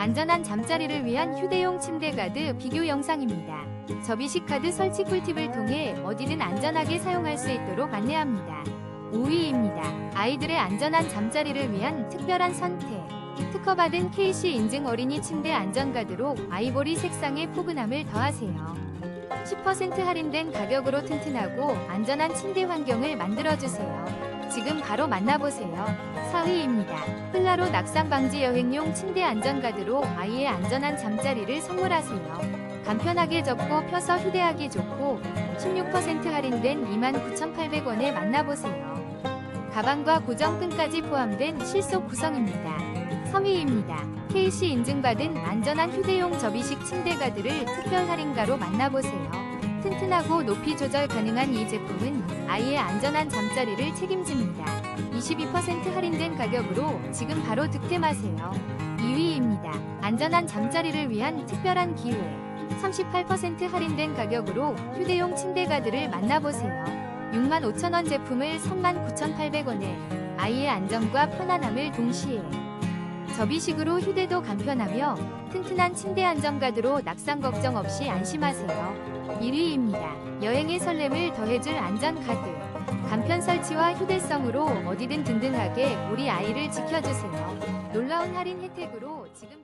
안전한 잠자리를 위한 휴대용 침대 가드 비교 영상입니다. 접이식 카드 설치 꿀팁을 통해 어디든 안전하게 사용할 수 있도록 안내합니다. 5위입니다. 아이들의 안전한 잠자리를 위한 특별한 선택. 특허받은 KC 인증 어린이 침대 안전가드로 아이보리 색상의 포근함을 더하세요. 10% 할인된 가격으로 튼튼하고 안전한 침대 환경을 만들어주세요. 지금 바로 만나보세요. 4위입니다. 플라로 낙상 방지 여행용 침대 안전가드로 아이의 안전한 잠자리를 선물하세요. 간편하게 접고 펴서 휴대하기 좋고 16% 할인된 29,800원에 만나보세요. 가방과 고정끈까지 포함된 실속 구성입니다. 3위입니다. KC 인증받은 안전한 휴대용 접이식 침대 가드를 특별 할인가로 만나보세요. 튼튼하고 높이 조절 가능한 이 제품은 아이의 안전한 잠자리를 책임집니다. 22% 할인된 가격으로 지금 바로 득템하세요. 2위입니다. 안전한 잠자리를 위한 특별한 기회. 38% 할인된 가격으로 휴대용 침대 가드를 만나보세요. 65,000원 제품을 39,800원에 아이의 안전과 편안함을 동시에 접이식으로 휴대도 간편하며 튼튼한 침대 안전가드로 낙상 걱정 없이 안심하세요. 1위입니다. 여행의 설렘을 더해줄 안전가드. 간편 설치와 휴대성으로 어디든 든든하게 우리 아이를 지켜주세요. 놀라운 할인 혜택으로 지금